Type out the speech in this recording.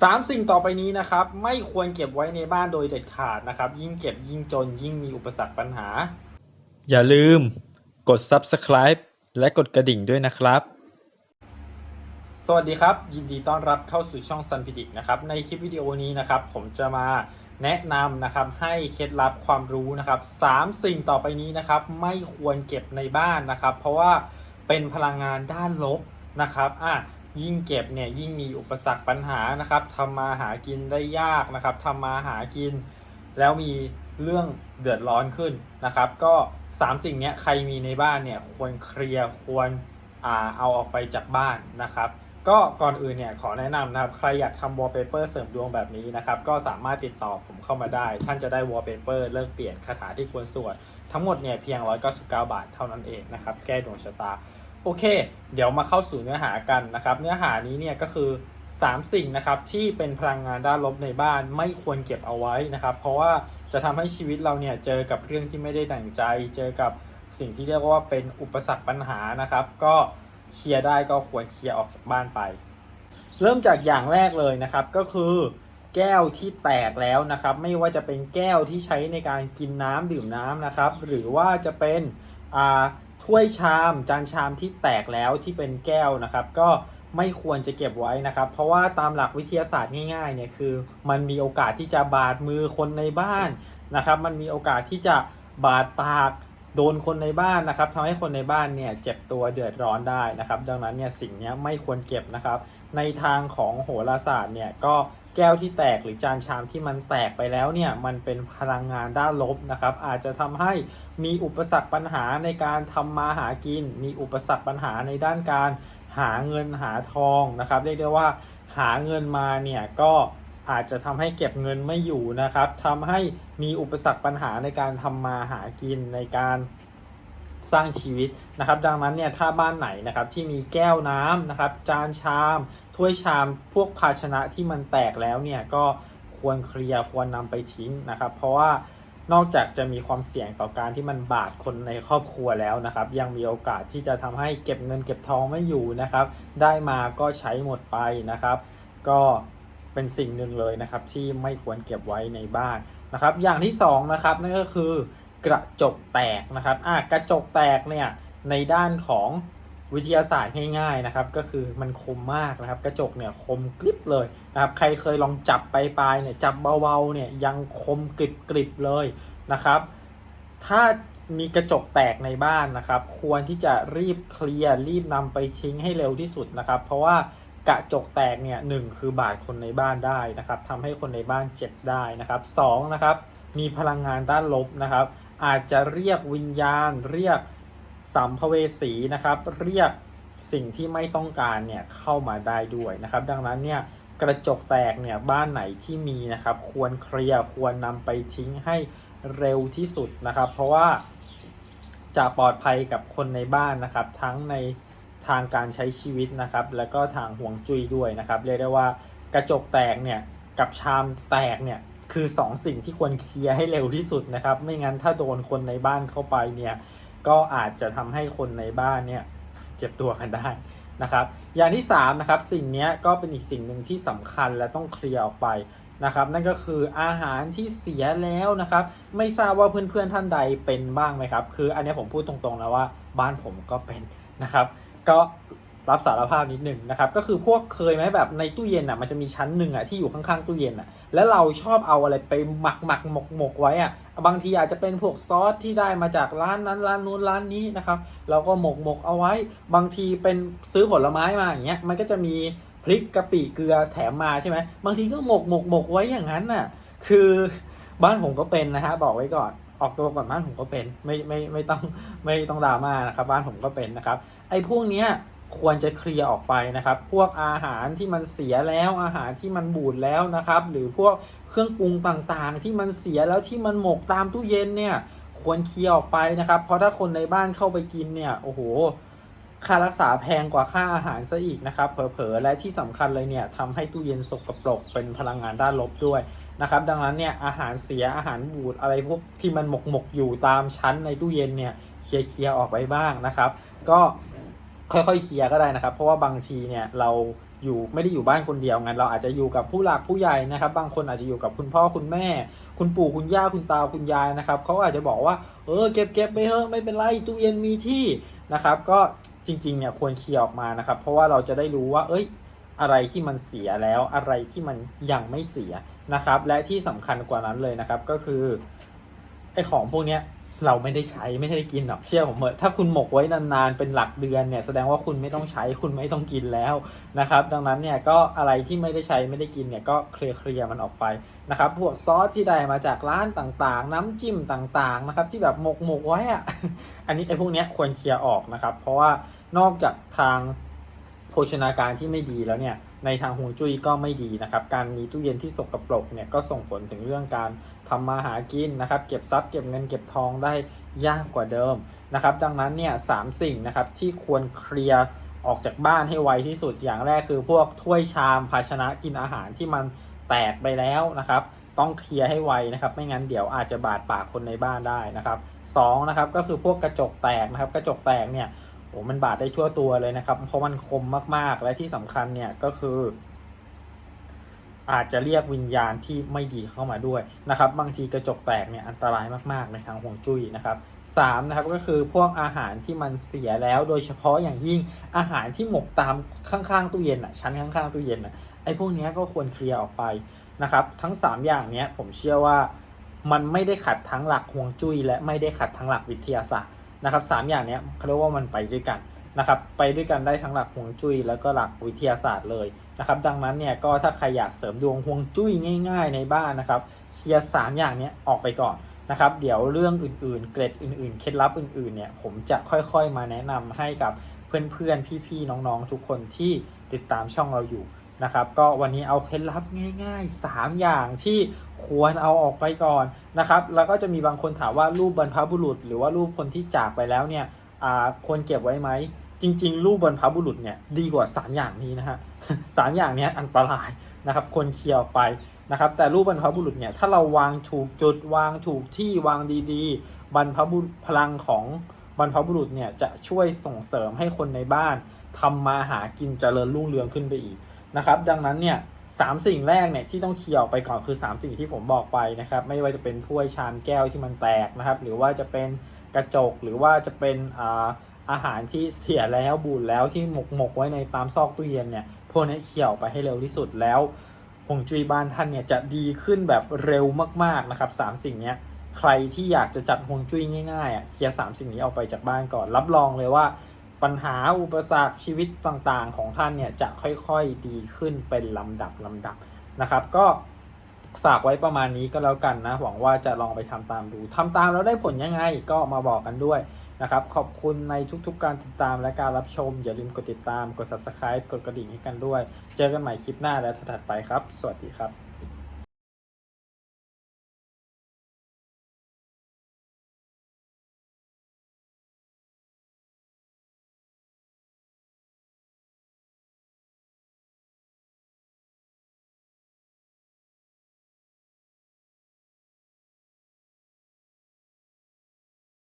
สามสิ่งต่อไปนี้นะครับ ไม่ควรเก็บไว้ในบ้านโดยเด็ดขาดนะครับ ยิ่งเก็บยิ่งจนยิ่งมีอุปสรรคปัญหา อย่าลืมกด subscribe และกดกระดิ่งด้วยนะครับ สวัสดีครับ ยินดีต้อนรับเข้าสู่ช่อง Sun p d i c นะครับ ในคลิปวิดีโอนี้นะครับ ผมจะมาแนะนำนะครับให้เคล็ดลับความรู้นะครับสามสิ่งต่อไปนี้นะครับ ไม่ควรเก็บในบ้านนะครับ เพราะว่าเป็นพลังงานด้านลบนะครับอะ ยิ่งเก็บเนี่ยยิ่งมีอุปสรรคปัญหานะครับทำมาหากินได้ยากนะครับทำมาหากิน แล้วมีเรื่องเดือดร้อนขึ้นนะครับ ก็สามสิ่งนี้ใครมีในบ้านเนี่ยควรเคลียร์ควรอ่าเอาออกไปจากบ้านนะครับ ก็ก่อนอื่นเนี่ยขอแนะนำนะครับ ใครอยากทำ wallpaper เสริมดวงแบบนี้นะครับ ก็สามารถติดต่อผมเข้ามาได้ ท่านจะได้ wallpaper เลิกเปลี่ยนคาถาที่ควรสวดทั้งหมดเนี่ยเพียง 199 บาทเท่านั้นเองนะครับ แก้ดวงชะตา โอเค เดี๋ยวมาเข้าสู่เนื้อหากันนะครับ เนื้อหานี้เนี่ยก็คือ 3 สิ่งนะครับที่เป็นพลังงานด้านลบในบ้านไม่ควรเก็บเอาไว้นะครับ เพราะว่าจะทำให้ชีวิตเราเนี่ยเจอกับเรื่องที่ไม่ได้ดั่งใจ เจอกับสิ่งที่เรียกว่าเป็นอุปสรรคปัญหานะครับ ก็เคลียร์ได้ก็ควรเคลียร์ออกจากบ้านไป เริ่มจากอย่างแรกเลยนะครับก็คือแก้วที่แตกแล้วนะครับ ไม่ว่าจะเป็นแก้วที่ใช้ในการกินน้ำดื่มน้ำนะครับ หรือว่าจะเป็นอ่า ถ้วยชามจานชามที่แตกแล้วที่เป็นแก้วนะครับ ก็ไม่ควรจะเก็บไว้นะครับ เพราะว่าตามหลักวิทยาศาสตร์ง่ายๆเนี่ยคือ มันมีโอกาสที่จะบาดมือคนในบ้านนะครับ มันมีโอกาสที่จะบาดปากโดนคนในบ้านนะครับทำให้คนในบ้านเนี่ยเจ็บตัวเดือดร้อนได้นะครับ ดังนั้นเนี่ยสิ่งนี้ไม่ควรเก็บนะครับ ในทางของโหราศาสตร์เนี่ยก็ แก้วที่แตกหรือจานชามที่มันแตกไปแล้วเนี่ยมันเป็นพลังงานด้านลบนะครับ อาจจะทำให้มีอุปสรรคปัญหาในการทำมาหากิน มีอุปสรรคปัญหาในด้านการหาเงินหาทองนะครับเรียกได้ว่าหาเงินมาเนี่ยก็อาจจะทำให้เก็บเงินไม่อยู่นะครับทำให้มีอุปสรรคปัญหาในการทำมาหากินในการสร้างชีวิตนะครับ ดังนั้นเนี่ยถ้าบ้านไหนนะครับที่มีแก้วน้ำนะครับ จานชาม ถ้วยชามพวกภาชนะที่มันแตกแล้วเนี่ยก็ควรเคลียร์ควรนำไปทิ้งนะครับ เพราะว่านอกจากจะมีความเสี่ยงต่อการที่มันบาดคนในครอบครัวแล้วนะครับ ยังมีโอกาสที่จะทำให้เก็บเงินเก็บทองไม่อยู่นะครับ ได้มาก็ใช้หมดไปนะครับ ก็เป็นสิ่งหนึ่งเลยนะครับที่ไม่ควรเก็บไว้ในบ้านนะครับ อย่างที่สองนะครับนั่นก็คือกระจกแตกนะครับอะกระจกแตกเนี่ยในด้านของ วิทยาศาสตร์ง่ายๆนะครับ ก็คือมันคมมากนะครับ กระจกเนี่ยคมกริบเลยนะครับ ใครเคยลองจับไปปลายๆเนี่ยจับเบาๆเนี่ยยังคมกริบกริบๆเลยนะครับ ถ้ามีกระจกแตกในบ้านนะครับ ควรที่จะรีบเคลียร์รีบนำไปทิ้งให้เร็วที่สุดนะครับ เพราะว่ากระจกแตกเนี่ยหนึ่งคือบาดคนในบ้านได้นะครับทำให้คนในบ้านเจ็บได้นะครับสองนะครับ มีพลังงานด้านลบนะครับ อาจจะเรียกวิญญาณเรียก สัมภเวสีนะครับเรียกสิ่งที่ไม่ต้องการเนี่ยเข้ามาได้ด้วยนะครับ ดังนั้นเนี่ยกระจกแตกเนี่ยบ้านไหนที่มีนะครับควรเคลียร์ควรนำไปทิ้งให้เร็วที่สุดนะครับ เพราะว่าจะปลอดภัยกับคนในบ้านนะครับ ทั้งในทางการใช้ชีวิตนะครับ แล้วก็ทางห่วงจุ้ยด้วยนะครับ เรียกได้ว่ากระจกแตกเนี่ยกับชามแตกเนี่ยคือสองสิ่งที่ควรเคลียร์ให้เร็วที่สุดนะครับ ไม่งั้นถ้าโดนคนในบ้านเข้าไปเนี่ย ก็อาจจะทำให้คนในบ้านเนี่ยเจ็บตัวกันได้นะครับ อย่างที่3นะครับสิ่งนี้ก็เป็นอีกสิ่งหนึ่งที่สำคัญและต้องเคลียร์ออกไปนะครับนั่นก็คืออาหารที่เสียแล้วนะครับ ไม่ทราบว่าเพื่อนๆท่านใดเป็นบ้างไหมครับ คืออันนี้ผมพูดตรงๆแล้วว่าบ้านผมก็เป็นนะครับ ก็ รับสารภาพนิดหนึ่งนะครับก็คือพวกเคยไหมแบบในตู้เย็นอะมันจะมีชั้นหนึ่งอะที่อยู่ข้างๆตู้เย็นอะแล้วเราชอบเอาอะไรไปหมักหมักหมกหมกไว้อะบางทีอาจจะเป็นพวกซอสที่ได้มาจากร้านนั้นร้านนู้นร้านนี้นะครับเราก็หมกหมกเอาไว้บางทีเป็นซื้อผลไม้มาอย่างเงี้ยมันก็จะมีพริกกะปิเกลือแถมมาใช่ไหมบางทีก็หมกหมกหมกไว้อย่างนั้นน่ะคือบ้านผมก็เป็นนะฮะบอกไว้ก่อนออกตัวก่อนบ้านผมก็เป็นไม่ไม่ไม่ต้องไม่ต้องดราม่านะครับบ้านผมก็เป็นนะครับไอ้พวกเนี้ย ควรจะเคลียร์ออกไปนะครับ พวกอาหารที่มันเสียแล้วอาหารที่มันบูดแล้วนะครับ หรือพวกเครื่องปรุงต่างๆ ที่มันเสียแล้วที่มันหมกตามตู้เย็นเนี่ย ควรเคลียร์ออกไปนะครับ เพราะถ้าคนในบ้านเข้าไปกินเนี่ย โอ้โห ค่ารักษาแพงกว่าค่าอาหารซะอีกนะครับ เผลอๆและที่สำคัญเลยเนี่ยทำให้ตู้เย็นสกปรกเป็นพลังงานด้านลบด้วยนะครับ ดังนั้นเนี่ยอาหารเสียอาหารบูดอะไรพวกที่มันหมกหมกอยู่ตามชั้นในตู้เย็นเนี่ยเคลียร์เคลียร์ออกไปบ้างนะครับ ก็ ค่อยๆเคลียร์ก็ได้นะครับ เพราะว่าบางทีเนี่ยเราอยู่ไม่ได้อยู่บ้านคนเดียวงั้นเราอาจจะอยู่กับผู้หลักผู้ใหญ่นะครับ บางคนอาจจะอยู่กับคุณพ่อคุณแม่ คุณปู่คุณย่าคุณตาคุณยายนะครับเขาอาจจะบอกว่าเออเก็บเก็บไปเถอะไม่เป็นไรตู้เย็นมีที่นะครับ ก็จริงๆเนี่ยควรเคลียร์ออกมานะครับ เพราะว่าเราจะได้รู้ว่า เอ้ย อะไรที่มันเสียแล้วอะไรที่มันยังไม่เสียนะครับ และที่สำคัญกว่านั้นเลยนะครับ ก็คือไอ้ของพวกเนี้ย เราไม่ได้ใช้ไม่ได้กินหรอกเชื่อผมเถอะถ้าคุณหมกไว้นานๆเป็นหลักเดือนเนี่ยแสดงว่าคุณไม่ต้องใช้คุณไม่ต้องกินแล้วนะครับ ดังนั้นเนี่ยก็อะไรที่ไม่ได้ใช้ไม่ได้กินเนี่ยก็เคลียร์เคลียร์มันออกไปนะครับ พวกซอสที่ได้มาจากร้านต่างๆ น้ำจิ้มต่างๆนะครับ ที่แบบหมกหมกไว้อะอันนี้ไอ้พวกเนี้ยควรเคลียร์ออกนะครับ เพราะว่านอกจากทางโภชนาการที่ไม่ดีแล้วเนี่ย ในทางฮวงจุ้ยก็ไม่ดีนะครับ การมีตู้เย็นที่สกปรกเนี่ยก็ส่งผลถึงเรื่องการทำมาหากินนะครับ เก็บทรัพย์เก็บเงินเก็บทองได้ยากกว่าเดิมนะครับ ดังนั้นเนี่ยสามสิ่งนะครับที่ควรเคลียร์ออกจากบ้านให้ไวที่สุดอย่างแรกคือพวกถ้วยชามภาชนะกินอาหารที่มันแตกไปแล้วนะครับ ต้องเคลียร์ให้ไวนะครับ ไม่งั้นเดี๋ยวอาจจะบาดปากคนในบ้านได้นะครับสองนะครับก็คือพวกกระจกแตกนะครับ กระจกแตกเนี่ย อ้มันบาดได้ทั่วตัวเลยนะครับ เพราะมันคมมากๆ และที่สำคัญเนี่ยก็คือ อาจจะเรียกวิญญาณที่ไม่ดีเข้ามาด้วยนะครับ บางทีกระจกแตกเนี่ยอันตรายมากๆในทางฮวงจุ้ยนะครับสามนะครับก็คือพวกอาหารที่มันเสียแล้วโดยเฉพาะอย่างยิ่งอาหารที่หมกตามข้างๆตู้เย็นอะชั้นข้างๆตู้เย็นอะไอ้พวกนี้ก็ควรเคลียร์ออกไปนะครับ ทั้งสามอย่างเนี้ยผมเชื่อว่ามันไม่ได้ขัดทั้งหลักฮวงจุ้ยและไม่ได้ขัดทั้งหลักวิทยาศาสตร์ นะครับสามอย่างนี้เขาเรียกว่ามันไปด้วยกันนะครับไปด้วยกันได้ทั้งหลักฮวงจุ้ยแล้วก็หลักวิทยาศาสตร์เลยนะครับดังนั้นเนี่ยก็ถ้าใครอยากเสริมดวงฮวงจุ้ยง่าย ๆ ในบ้านนะครับเคลียร์สามอย่างนี้ออกไปก่อนนะครับเดี๋ยวเรื่องอื่นๆ เกร็ดอื่นๆ เคล็ดลับอื่นๆเนี่ยผมจะค่อยๆมาแนะนำให้กับเพื่อนๆ พี่ๆ น้องๆ ทุกคนที่ติดตามช่องเราอยู่ นะครับ ก็วันนี้เอาเคล็ดลับง่าย ๆ 3 อย่างที่ควรเอาออกไปก่อนนะครับ แล้วก็จะมีบางคนถามว่ารูปบรรพบุรุษ หรือว่ารูปคนที่จากไปแล้วเนี่ยอ่าควรเก็บไว้ไหมจริง ๆ รูปบรรพบุรุษเนี่ยดีกว่า 3 อย่างนี้นะฮะสามอย่างนี้อันตรายนะครับควรเคลียร์ไปนะครับ แต่รูปบรรพบุรุษเนี่ยถ้าเราวางถูกจุดวางถูกที่วางดีๆ บรรพบุรุษพลังของบรรพบุรุษเนี่ยจะช่วยส่งเสริมให้คนในบ้านทำมาหากินเจริญรุ่งเรืองขึ้นไปอีก นะครับดังนั้นเนี่ยสามสิ่งแรกเนี่ยที่ต้องเคลียร์ออกไปก่อนคือ 3 สิ่งที่ผมบอกไปนะครับไม่ว่าจะเป็นถ้วยชามแก้วที่มันแตกนะครับหรือว่าจะเป็นกระจกหรือว่าจะเป็นอาอาหารที่เสียแล้วบูดแล้วที่หมกหมกไว้ในตามซอกตู้เย็นเนี่ยพวกนี้เขี่ยวไปให้เร็วที่สุดแล้วฮวงจุ้ยบ้านท่านเนี่ยจะดีขึ้นแบบเร็วมากๆนะครับสามสิ่งนี้ใครที่อยากจะจัดฮวงจุ้ยง่ายๆอะเคลียร์สามสิ่งนี้ออกไปจากบ้านก่อน รับรองเลยว่า ปัญหาอุปสรรคชีวิตต่างๆ ของท่านเนี่ยจะค่อยๆดีขึ้นเป็นลำดับลำดับนะครับ ก็ฝากไว้ประมาณนี้ก็แล้วกันนะ หวังว่าจะลองไปทำตามดูทำตามแล้วได้ผลยังไงก็มาบอกกันด้วยนะครับ ขอบคุณในทุกๆการติดตามและการรับชม อย่าลืมกดติดตามกด subscribe กดกระดิ่งให้กันด้วย เจอกันใหม่คลิปหน้าและถัดไปครับ สวัสดีครับ